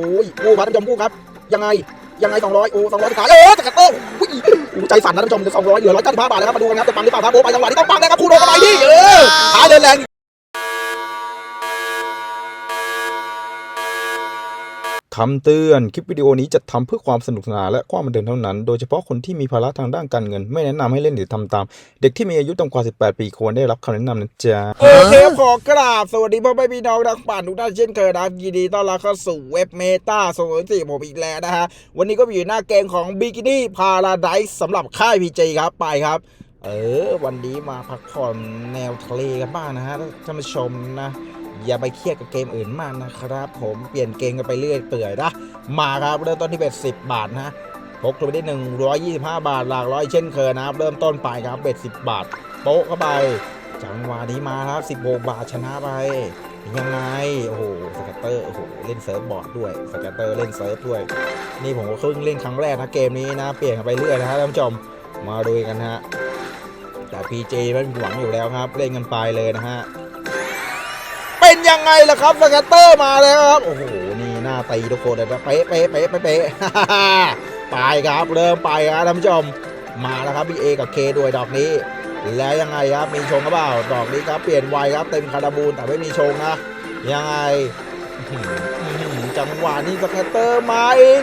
โอ้ยกู้ครับท่านผู้ชมกู้ครับ ยังไง ยังไง200โอ้200สุดท้ายเออจะกัดเตอร์อุ้ยโอ้ใจสั่นนะท่านผู้ชมจะ200เหลือ195บาทแล้วครับ มาดูกันครับจะปังหรือเปล่าครับโอ้ไปจังหวะนี้ต้องปังนะครับคูโดเข้าไปดิเออหาเดินแรง คำเตือน คลิปวิดีโอนี้จัดทำเพื่อความสนุกสนานและความบันเทิงเท่านั้น โดยเฉพาะคนที่มีภาระทางด้านการเงิน ไม่แนะนำให้เล่นหรือทำตาม เด็กที่มีอายุต่ำกว่า 18 ปีควรได้รับคำแนะนำนะจ๊ะ โอเคครับขอกราบ สวัสดีพ่อแม่พี่น้องนักปั่นทุกท่านเช่นเคยนะยินดีต้อนรับเข้าสู่เว็บเมตาโซนสี่ผมอีกแล้วนะฮะ วันนี้ก็อยู่หน้าเกมของบิกินี่พาราไดส์สำหรับค่ายพีเจครับไปครับ เออ วันนี้มาพักผ่อนแนวทะเลกันบ้างนะฮะท่านผู้ชมนะ อย่าไปเครียดกับเกมอื่นมากนะครับ ผมเปลี่ยนเกมกันไปเรื่อยเปื่อยนะมาครับเริ่มต้นที่เบ็ด10บาทนะพกตัวไปได้125บาทหลากร้อยเช่นเคยนะครับ เริ่มต้นไปครับเบ็ด10บาทโป๊ะเข้าไป จังหวะนี้มาครับ16บาทชนะไปยังไง โอ้โหสแกตเตอร์โอ้โหเล่นเซิร์ฟบอร์ดด้วยสแกตเตอร์เล่นเซิร์ฟด้วย นี่ผมก็เพิ่งเล่นครั้งแรกนะเกมนี้นะ เปลี่ยนกันไปเรื่อยนะฮะท่านผู้ชมมาดูกันฮะแต่ PJ มันหวังอยู่แล้วครับ เล่นกันไปเลยนะฮะ เป็นยังไงล่ะครับสแกตเตอร์มาแล้วครับ โอ้โห นี่หน้าตีทุกคนเลยนะเป๊ะเป๊ะเป๊ะเป๊ะเป๊ะไปครับเริ่มไปครับท่านผู้ชม มาแล้วครับพี่เอกับเคด้วยดอกนี้ แล้วยังไงครับมีชงหรือเปล่าดอกนี้ครับเปลี่ยนไวครับเต็มคาราบูนแต่ไม่มีชงนะ ยังไงจังหวะนี้สแกตเตอร์มาอีก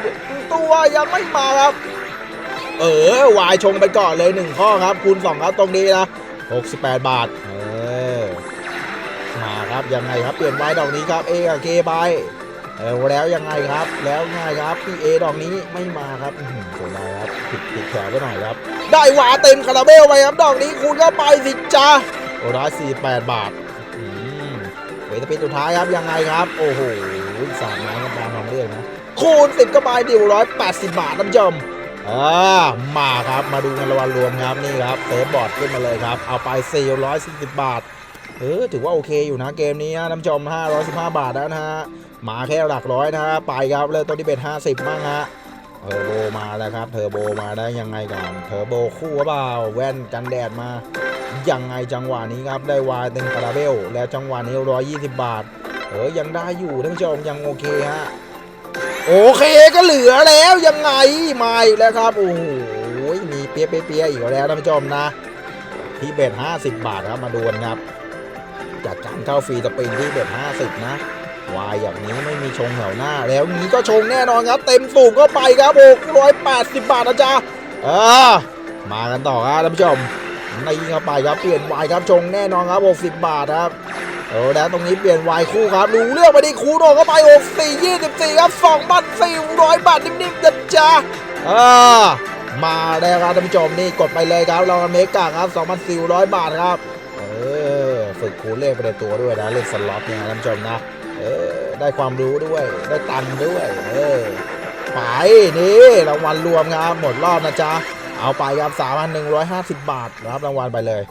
ตัวยังไม่มาครับ เออวายชงไปก่อนเลยหนึ่งข้อครับคูณสองครับตรงนี้นะ68 บาทเออมาครับ ยังไงครับเปลี่ยนไว้ดอกนี้ครับเอกับเคไปเออแล้วยังไงครับ แล้วไงครับพี่เอดอกนี้ไม่มาครับอื้อหือเสียดายครับผิดผิดแถวไปหน่อยครับ ได้หวาเต็มคาราเบลไปครับดอกนี้คูณเข้าไปสิจ้าโอ้ร้อยสี่แปดบาทอืมเวทเป็นสุดท้ายครับยังไงครับ โอ้โหสามไม้กันตามของเรื่องนะคูณสิบก็ไปดิวร้อยแปดสิบบาทท่านผู้ชมอ่ามาครับมาดูเงินรางวัลรวมครับนี่ครับเซฟบอร์ดขึ้นมาเลยครับ เอาไป 440 บาท เออถือว่าโอเคอยู่นะเกมนี้นะท่านผู้ชม515 บาทแล้วนะฮะมาแค่หลักร้อยนะฮะไปครับเริ่มต้นที่เป็น50 บ้างฮะเทอร์โบมาแล้วครับเทอร์โบมาได้ยังไงก่อนเทอร์โบคู่หรือเปล่าแว่นกันแดดมายังไงจังหวะนี้ครับได้วายเต็มคาราเบลแล้วจังหวะนี้120 บาทเออยังได้อยู่ท่านผู้ชมยังโอเคฮะโอเคก็เหลือแล้วยังไงมาอีกแล้วครับโอ้โหมีเปียเปียๆๆอีกแล้วท่านผู้ชมนะที่เบ็ด50 บาทครับมาดูกันครับ จากการเข้าฟรีสปริงที่เบ็ด50 นะวายอย่างนี้ไม่มีชงแถวหน้า แล้วนี้ก็ชงแน่นอนครับ เต็มสูบก็ไปครับ680บาทนะจ๊ะเออมากันต่อครับท่านผู้ชมในยิงเข้าไปครับเปลี่ยนวายครับชงแน่นอนครับ60บาทครับเออแล้วตรงนี้เปลี่ยนวายคู่ครับดูเรื่องมาดิคูโดเข้าไป64 24ครับ2,400บาทนิ่มๆนะจ๊ะเออมาแล้วครับท่านผู้ชมนี่กดไปเลยครับเราเมริกาครับ2,400บาทครับเออ ฝึกคูณเลขไปในตัวด้วยนะเล่นสล็อตเนี่ยท่านผู้ชมนะเออได้ความรู้ด้วย ได้ตังค์ด้วย เออไปนี่รางวัลรวมครับหมดรอบนะจ๊ะเอาไปครับ3,150 บาทรับรางวัลไปเลย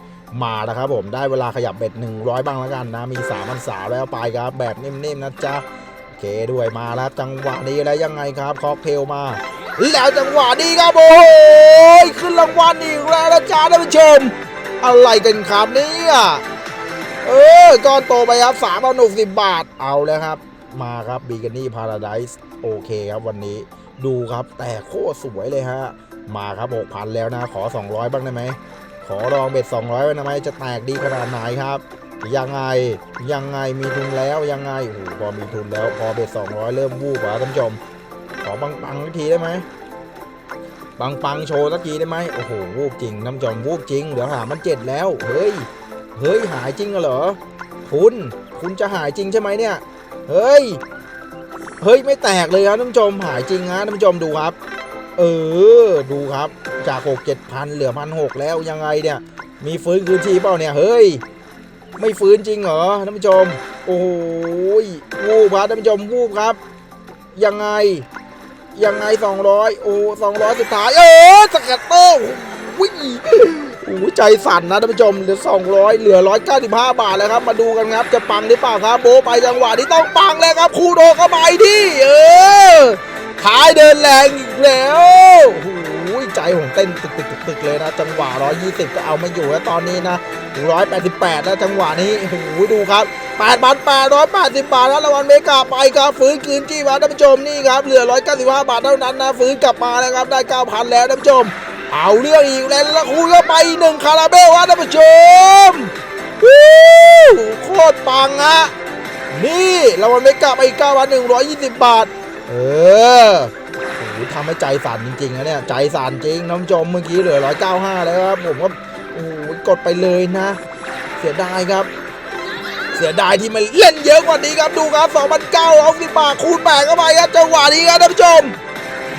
มาแล้วครับผมได้เวลาขยับเบ็ด 100 บ้างแล้วกันนะ มี3 0 0สาแล้วไปครับ แบบนิ่มๆนะจ๊ะโอเคด้วยมาแล้วจังหวะนี้แล้วยังไงครับคอกเทลมาแล้วจังหวะนี้ครับโอ้ยขึ้นรางวัลอีกแล้วนะจ๊ะท่านผู้ชมอะไรกันครับเนี่ย เออก้อนโตไปครับสามพันหกสิบบาทเอาแล้วครับ มาครับบีกานี่พาราไดส์โอเคครับวันนี้ดูครับแต่โคตรสวยเลยฮะ มาครับหกพันแล้วนะ ขอ 200 บ้างได้ไหม ขอลองเบ็ด 200ไว้ได้ไหมจะแตกดีขนาดไหนครับ ยังไงยังไงมีทุนแล้วยังไงโอ้โหพอมีทุนแล้วพอเบ็ด 200 เริ่มวูบอะท่านผู้ชมขอบังปังๆวิธีได้ไหมปังปังโชว์สักทีได้ไหมโอ้โหวูบจริงน้ำจอมวูบจริงเหลือหามันเจ็ดแล้วเฮ้ย เฮ้ยหายจริงเหรอ คุณ คุณจะหายจริงใช่ไหมเนี่ย เฮ้ย เฮ้ยไม่แตกเลยครับท่านผู้ชมหายจริงนะท่านผู้ชมดูครับ เออ ดูครับจากหกเจ็ดพันเหลือพันหกแล้วยังไงเนี่ย มีฟื้นคืนชีพเปล่าเนี่ย เฮ้ย ไม่ฟื้นจริงเหรอท่านผู้ชม โอ้โหวูบครับท่านผู้ชมวูบครับ ยังไง ยังไง200โอ้200สุดท้าย เออสกัดเตอร์วิ่ง อ้ใจสั่นนะท่านผู้ชมเหลือ 200 เหลือ 195 บาทแล้วครับ มาดูกันครับจะปังหรือเปล่าครับ โบไปจังหวะนี้ต้องปังแล้วครับ คูโดเข้าไปที่เออขายเดินแรงอีกแล้วโอ้โหใจใจผมเต้นตึกตึกตึกตึกเลยนะ จังหวะ 120 ก็เอาไม่อยู่แล้วตอนนี้นะ188 แล้วจังหวะนี้โอ้ดูครับ8บาท880 บาทแล้วรางวัลเมกาไปครับฟื้นคืนกี่บาท่านผู้ชมนี่ครับเหลือ 195 บาทเท่านั้นนะฟื้นกลับมาแล้วครับได้ 9,000 แล้วท่านผู้ชม เอาเรื่องอีกแล้วแล้วคูณเข้าไปหนึ่งคาราเบลฮะท่านผู้ชมวู้โคตรปังฮะนี่รางวัลเมกาไปอีก9,120 บาท เออโอ้โหทำให้ใจสั่นจริงๆนะเนี่ย ใจสั่นจริงน้องผู้มเมื่อกี้เหลือ 195 แล้วครับ ผมก็โอ้โหกดไปเลยนะ เสียดายครับ เสียดายที่มันเล่นเยอะกว่านี้ครับ ดูครับ2,900เอาสิบบาทคูณแปดเข้าไปครับจังหวะนี้ครับท่านผู้ชม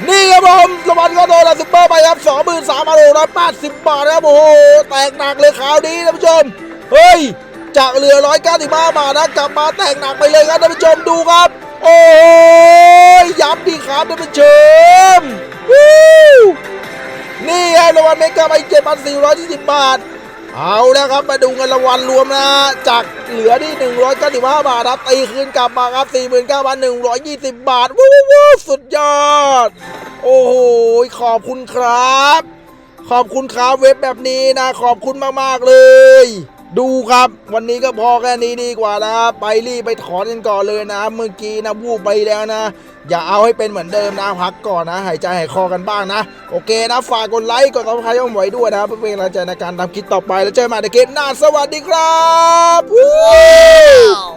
นี่ครับผมรางวัลก็โดนซุปเปอร์ไปครับสองหมื่นสามพันหกร้อยแปดสิบบาทครับโอ้โหแตกหนักเลยคราวนี้ท่านผู้ชม เฮ้ย จากเหลือร้อยเก้าสิบห้าบาทนะกลับมาแตกหนักไปเลยครับท่านผู้ชมดูครับ โอ้ยย้ำดีครับท่านผู้ชมวู้นี่ครับรางวัลเมกาไปเจ็ดพันสี่ร้อยยี่สิบบาท เอาแล้วครับมาดูเงินรางวัลรวมนะจากเหลือที่195บาทครับตีคืนกลับมาครับ49,120 บาทวู้วู้วู้สุดยอด โอ้โหขอบคุณครับ ขอบคุณครับเว็บแบบนี้นะ ขอบคุณมาก ๆ เลย ดูครับวันนี้ก็พอแค่นี้ดีกว่านะไปรีบไปถอนกันก่อนเลยนะเมื่อกี้นะวูบไปแล้วนะ อย่าเอาให้เป็นเหมือนเดิมนะพักก่อนนะ หายใจหายคอกันบ้างนะ โอเคนะฝากกดไลค์กดติดตามย่องไว้ด้วยนะเพื่อเป็นกำลังใจในการทำคลิปต่อไปแล้วเจอกันใหม่ในคลิปหน้าสวัสดีครับ Wow.